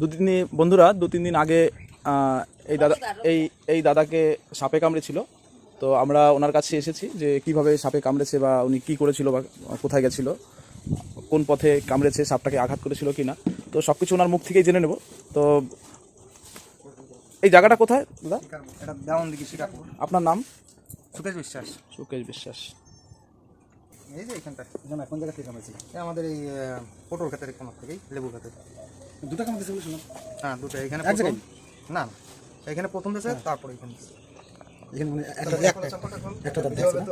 দু তিন দিন বন্ধুরা দু তিন দিন আগে এই দাদা এই এই দাদাকে সাপে কামড়েছিল। তো আমরা ওনার কাছে এসেছি যে কীভাবে সাপে কামড়েছে বা উনি কি করেছিল বা কোথায় গেছিল কোন পথে কামড়েছে সাপটাকে আঘাত করেছিল কি না তো সব কিছু ওনার মুখ থেকেই জেনে নেব। তো এই জায়গাটা কোথায় দাদা? আপনার নাম? সুকেশ বিশ্বাস। সুকেশ বিশ্বাস। এই যে এখানটা কোন জায়গা থেকে কামাইছি আমাদের এই পটল ক্ষেতের কোন থেকেই লেবু ক্ষেতের। দুটা ছিল শুনলাম হ্যাঁ দুটো এখানে এক জায়গায়? না না এখানে প্রথম দেশে তারপর এখানে এখানে মানে একটা একটা একটা দাঁত দেখছি না?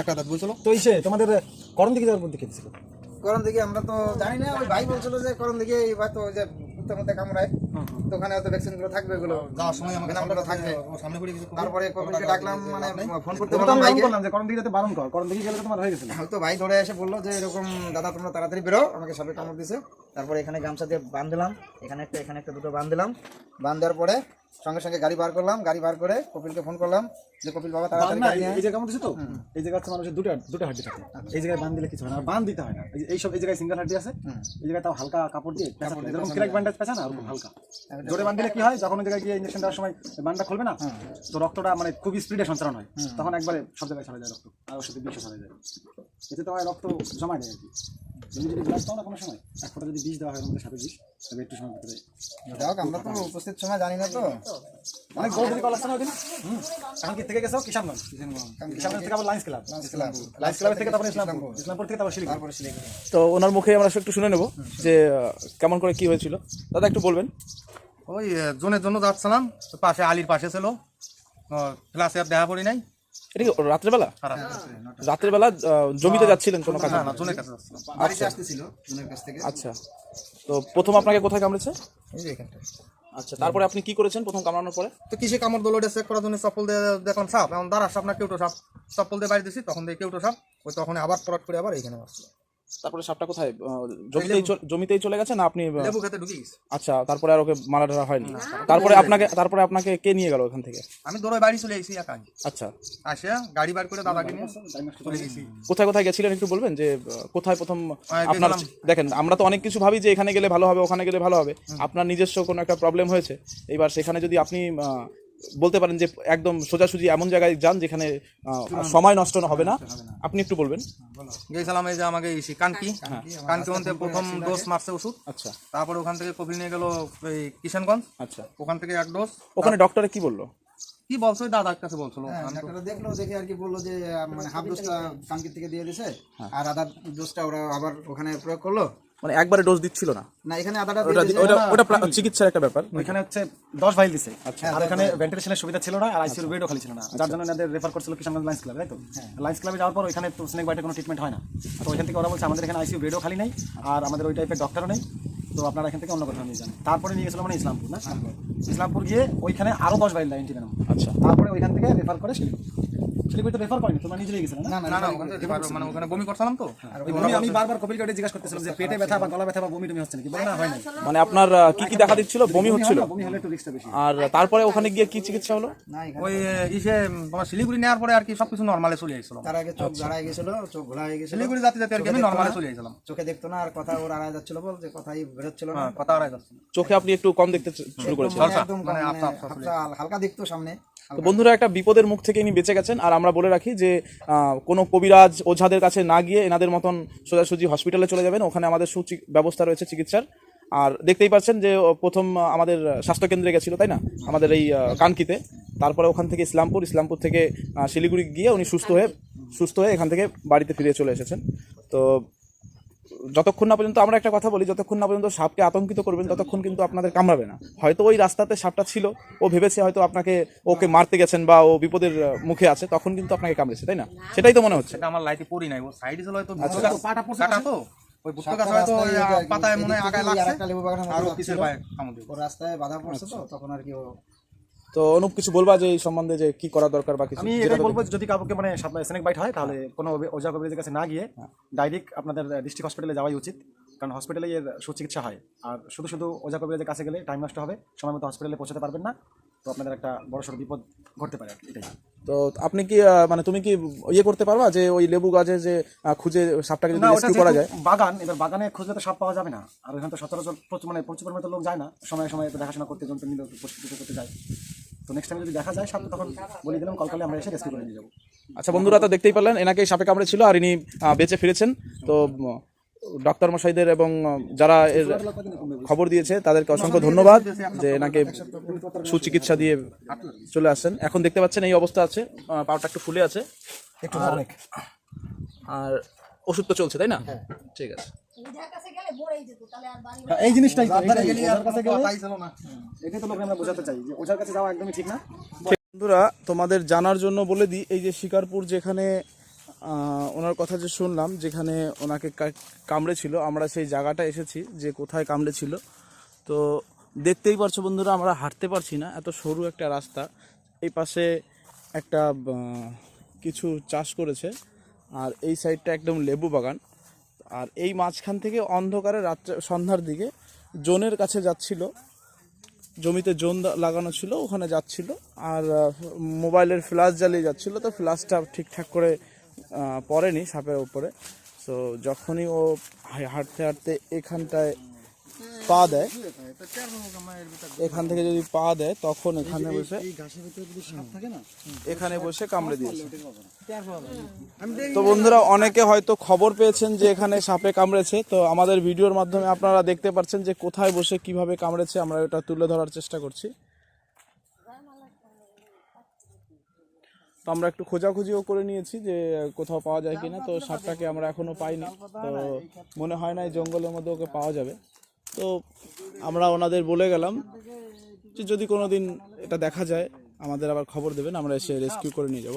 একটা দাঁত বলছিল? তো ইসে তোমাদের করণ দিকে যাওয়ার মধ্যে খেতেছিল করণ দিকে আমরা তো জানি না ওই ভাই বলছিল যে করণ দিকে এই হয়তো ওই যে কামড়ায়। তো ওখানে হয়তো ভ্যাকসিনগুলো থাকবে এগুলো। যাওয়ার সময় আমাকে নামগুলো থাকবে। সামনে পড়ে তারপরে ডাকলাম মানে ফোন করতে তোমরা তো বললাম আমি বারণ ভাইকে। করলাম যে করণ দিকে বারণ কর করণ দিকে গেলে তোমার হয়ে গেছিল হয়তো ভাই ধরে এসে বলল যে এরকম দাদা তোমরা তাড়াতাড়ি বেরো আমাকে সাপে কামড় দিছে। তারপরে এখানে গামছা দিয়ে বান্ধলাম এখানে একটা এখানে একটা দুটো বান্ধলাম বাঁধ দেওয়ার পরে সঙ্গে সঙ্গে গাড়ি বার করলাম গাড়ি বার করে কপিলকে ফোন করলাম যে কপিল বাবা তাড়াতাড়ি গাড়ি নিয়ে এই জায়গা মধ্যে তো এই জায়গা হচ্ছে মানুষের দুটো দুটো হাড্ডি থাকে। এই জায়গায় বাঁধ দিলে কিছু হয় না বাঁধ দিতে হয় না। এই এইসব এই জায়গায় সিঙ্গেল হাড্ডি আছে। এই জায়গায় তাও হালকা কাপড় দিয়ে যেরকম ক্র্যাক ব্যান্ডেজ পেঁচা না ওরকম হালকা। জোরে বাঁধ দিলে কি হয়? যখন ওই জায়গায় গিয়ে ইঞ্জেকশন দেওয়ার সময় বানটা খুলবে না তো রক্তটা মানে খুব স্পিডে সঞ্চালন হয়। তখন একবারে সব জায়গায় ছড়া যায় রক্ত আর ওর সাথে বিষও ছড়া যায়। এতে তোমার রক্ত জমা যায় আর কি। তুমি যদি গ্লাস পাও না কোনো সময় এক ফোঁটা যদি বিষ দেওয়া হয় সাথে বিষ তবে একটু সময় ভিতরে আমরা তো উপস্থিত সময় জানি না তো। অনেক বড় না এখন কি থেকে গেছো কিষানগঞ্জ? কিষানগঞ্জ। থেকে আবার লাইন্স ক্লাব লাইন্স ক্লাবের থেকে তারপরে ইসলামপুর। ইসলামপুর। থেকে তারপর শিলিগুড়ি। তো ওনার মুখে আমরা একটু শুনে নেব যে কেমন করে কি হয়েছিল। দাদা একটু বলবেন। ওই জোনের জন্য যাচ্ছিলাম। পাশে আলির পাশে ছিল। ক্লাসে আর দেখা পড়ি নাই। এটা কি রাত্রেবেলা? খারাপ রাত্রেবেলা জমিতে যাচ্ছিলেন কোনো কাজে না না জোনের কাছে যাচ্ছিলাম। বাড়িতে আসতেছিল জনের কাছ থেকে। আচ্ছা। তো প্রথম আপনাকে কোথায় কামড়েছে? এই যে এখানটা আচ্ছা তারপরে আপনি কি করেছেন প্রথম কামড়ানোর পরে? তো কিসে কামড় দোলো চেক করার জন্য সফল দিয়ে দেখলাম সাপ, এখন দাঁড়া সাপ না কেউটো সাপ। সফল দিয়ে বাড়ি দিছি, তখন দিয়ে কেউটো সাপ, ওই তখন আবার পরাট করে আবার এইখানে আসছিল তারপরে সাপটা কোথায়? জমিতেই জমিতেই চলে গেছে না আপনি লেবু খেতে ঢুকে গেছি আচ্ছা তারপরে আর ওকে মারা ধরা হয়নি। তারপরে আপনাকে তারপরে আপনাকে কে নিয়ে গেল ওখান থেকে? আমি দৌড়ে বাড়ি চলে এসেছি একাই। আচ্ছা। আসে গাড়ি বার করে দাদাকে নিয়ে চলে গেছি। কোথায় কোথায় গেছিলেন একটু বলবেন? যে কোথায় প্রথম আপনার দেখেন আমরা তো অনেক কিছু ভাবি যে এখানে গেলে ভালো হবে ওখানে গেলে ভালো হবে। আপনার নিজস্ব কোনো একটা প্রবলেম হয়েছে। এবার সেখানে যদি আপনি বলতে পারেন যে একদম সোজাসুজি এমন জায়গায় যান যেখানে সময় নষ্ট হবে না। আপনি একটু বলবেন। গেছিলাম এই যে আমাকে এসি কানকি। কানকি মধ্যে প্রথম ডোজ মারছে ওষুধ। আচ্ছা। তারপরে ওখান থেকে কোভিড নিয়ে গেল এই কিষানগঞ্জ আচ্ছা। ওখান থেকে এক ডোজ ওখানে ডক্টরে কি বলল? কি বলছো? ওই দাদার কাছে বলছিল। হ্যাঁ, ডাক্তাররা দেখল দেখে আর কি বলল যে মানে হাফ ডোজটা কাঙ্কির থেকে দিয়ে দিছে। আর আধা ডোজটা ওরা আবার ওখানে প্রয়োগ করল। মানে একবারে ডোজ দিচ্ছিল না। না এখানে আধাটা ওটা ওটা চিকিৎসার একটা ব্যাপার। ওইখানে হচ্ছে দশ ভাইল দিছে। আর এখানে ভেন্টিলেশনের সুবিধা ছিল না আর আইসিউর বেডও খালি ছিল না। যার জন্য এনাদের রেফার করছিল কিষানগঞ্জ লাইন্স ক্লাবে তাই তো? লাইন্স ক্লাবে যাওয়ার পর ওইখানে তো স্নেক বাইটে কোনো ট্রিটমেন্ট হয় না। তো ওইখান থেকে ওরা বলছে আমাদের এখানে আইসিউ বেডও খালি নেই আর আমাদের ওই টাইপের ডক্টরও নেই। তো আপনারা এখান থেকে অন্য কোথাও নিয়ে যান। তারপরে নিয়ে গেছিল মানে ইসলামপুর না? ইসলামপুর গিয়ে ওইখানে আরও দশ ভাইল লাইন টিকানো আচ্ছা। তারপরে ওইখান থেকে রেফার করে শিলিগুড়ি শিলিগুড়ি তো রেফার করেনি তোমরা নিজেরাই গেছিলে না? না না ওখানে মানে ওখানে বমি করছিলাম তো। আমি বারবার কপিল কাটে জিজ্ঞাসা করতেছিলাম যে পেটে ব্যথা বা গলা ব্যথা বা বমি টমি হচ্ছে নাকি? না হয় না মানে আপনার কি কি দেখা দিচ্ছিল? বমি হচ্ছিল? বমি হলে একটু রিস্কটা বেশি। আর তারপরে ওখানে গিয়ে কি চিকিৎসা হলো? ওই ইসে তোমার শিলিগুড়ি নেওয়ার পরে আর কি সবকিছু নর্মালে চলে আসছিল। তার আগে চোখ গাড়ায় গেছিল চোখ ঘোলা হয়ে গেছিল। শিলিগুড়ি যাতে যাতে আর কি আমি নর্মালে চলে আসছিলাম। চোখে দেখতো না আর কথা ওর আড়াই যাচ্ছিল বল যে কথাই বেরোচ্ছিল না। হ্যাঁ কথা আড়াই যাচ্ছে চোখে আপনি একটু কম দেখতে শুরু একদম মানে মানে হালকা দেখতো সামনে। তো বন্ধুরা একটা বিপদের মুখ থেকে ইনি বেঁচে গেছেন। আর আমরা বলে রাখি যে কোনো কবিরাজ ওঝাদের কাছে না গিয়ে এনাদের মতন সোজাসুজি হসপিটালে চলে যাবেন। ওখানে আমাদের সুচি ব্যবস্থা রয়েছে চিকিৎসার। আর দেখতেই পাচ্ছেন যে প্রথম আমাদের স্বাস্থ্যকেন্দ্রে গেছিল তাই না? আমাদের এই কানকিতে। তারপরে ওখান থেকে ইসলামপুর ইসলামপুর থেকে শিলিগুড়ি গিয়ে উনি সুস্থ হয়ে সুস্থ হয়ে এখান থেকে বাড়িতে ফিরে চলে এসেছেন। তো যতক্ষণ না পর্যন্ত আমরা একটা কথা বলি যতক্ষণ না পর্যন্ত সাপকে আতঙ্কিত করবেন ততক্ষণ কিন্তু আপনাদের কামড়াবে না। হয়তো ওই রাস্তাতে সাপটা ছিল ও ভেবেছে হয়তো আপনাকে ওকে মারতে গেছেন বা ও বিপদের মুখে আছে তখন কিন্তু আপনাকে কামড়েছে তাই না? সেটাই তো মনে হচ্ছে। আমার লাইটে পড়ি নাই ও সাইডে ছিল হয়তো আচ্ছা, পাটা পড়ছে কাটা তো? ওই বুট্টো গাছ হয়তো পাতায় মনে আগায় লাগছে। আর ও পিছের পায়ে কামড় দিল রাস্তায় বাধা পড়ছে তো তখন আর কি ও তো অনুপ কিছু বলবা যে এই সম্বন্ধে যে কি করা দরকার বা কিছু আমি যেটা এটাই বলব যে যদি কাউকে মানে স্নেক বাইট হয় তাহলে কোনো ওবে- ওঝা কবিরাজের কাছে না গিয়ে ডাইরেক্ট আপনাদের ডিস্ট্রিক্ট হসপিটালে যাওয়াই উচিত। কারণ হসপিটালে এর সুচিকিৎসা হয়। আর শুধু শুধু ওঝা কবিরাজের কাছে গেলে টাইম নষ্ট হবে সময় মতো হসপিটালে পৌঁছাতে পারবেন না। তো আপনাদের একটা বড় সড়ো বিপদ ঘটতে পারে আর কি, এটাই। তো আপনি কি আহ, মানে তুমি কি ইয়ে করতে পারবা যে ওই লেবু গাছে যে আহ, খুঁজে সাপটাকে যদি না ওটা রেস্কিউ করা যায়? বাগান এবার বাগানে খুঁজলে তো সাপ পাওয়া যাবে না। আর এখানে তো সচরাচর প্রচুর মানে প্রচুর পরিমাণে তো লোক যায় না। সময় সময় দেখাশোনা করতে জন্তু নিলে প্রস্তুতি করতে যায়। তো নেক্সট টাইম যদি দেখা যায় সাপ তখন বলে দিলাম কল করলে আমরা এসে রেস্কিউ করে নিয়ে যাব। আচ্ছা বন্ধুরা তো দেখতেই পারলেন এনাকে সাপে কামড়ে ছিল আর ইনি বেঁচে ফিরেছেন। তো ডক্টর মশাইদের এবং যারা এর খবর দিয়েছে তাদেরকে অসংখ্য ধন্যবাদ যে এনাকে সুচিকিৎসা দিয়ে চলে আসছেন এখন দেখতে পাচ্ছেন এই অবস্থা আছে পাওটা একটু ফুলে আছে। একটু আর ওষুধ তো চলছে তাই না? ঠিক আছে। ওঝার কাছে গেলে মরেই যেত তাহলে আর বাড়ি হ্যাঁ, এই জিনিসটাই এটাই। তো লোক আমরা বোঝাতে চাই যে ওঝার কাছে যাওয়া একদমই ঠিক না। বন্ধুরা তোমাদের জানার জন্য বলে দিই এই যে শিকারপুর যেখানে ওনার কথা যে শুনলাম যেখানে ওনাকে কামড়েছিল আমরা সেই জায়গাটা এসেছি যে কোথায় কামড়েছিল। তো দেখতেই পারছ বন্ধুরা আমরা হাঁটতে পারছি না এত সরু একটা রাস্তা। এই পাশে একটা কিছু চাষ করেছে আর এই সাইডটা একদম লেবু বাগান। আর এই মাঝখান থেকে অন্ধকারে রাত্রে, সন্ধ্যার দিকে জোনের কাছে যাচ্ছিল। জমিতে জোন লাগানো ছিল, ওখানে যাচ্ছিল। আর মোবাইলের ফ্ল্যাশ জ্বালিয়ে যাচ্ছিল, তো ফ্ল্যাশটা ঠিকঠাক করে পড়েনি সাপের ওপরে তো যখনই ও হাঁটতে হাঁটতে এখানটায় পা দেয়। এখান থেকে যদি পা দেয় তখন এখানে বসে এই ঘাসের ভিতরে যদি সাপ থাকে না এখানে বসে কামড়ে দিয়েছে। তো বন্ধুরা অনেকে হয়তো খবর পেয়েছেন যে এখানে সাপে কামড়েছে। তো আমাদের ভিডিওর মাধ্যমে আপনারা দেখতে পাচ্ছেন যে কোথায় বসে কীভাবে কামড়েছে। আমরা এটা তুলে ধরার চেষ্টা করছি। তো আমরা একটু খোঁজাখুঁজিও করে নিয়েছি যে কোথাও পাওয়া যায় কিনা। তো সাপটাকে আমরা এখনও পাইনি। তো মনে হয় না এই জঙ্গলের মধ্যে ওকে পাওয়া যাবে। তো আমরা ওনাদের বলে গেলাম যে যদি কোনো দিন এটা দেখা যায়, আমাদের আবার খবর দেবেন, আমরা এসে রেস্কিউ করে নিয়ে যাব।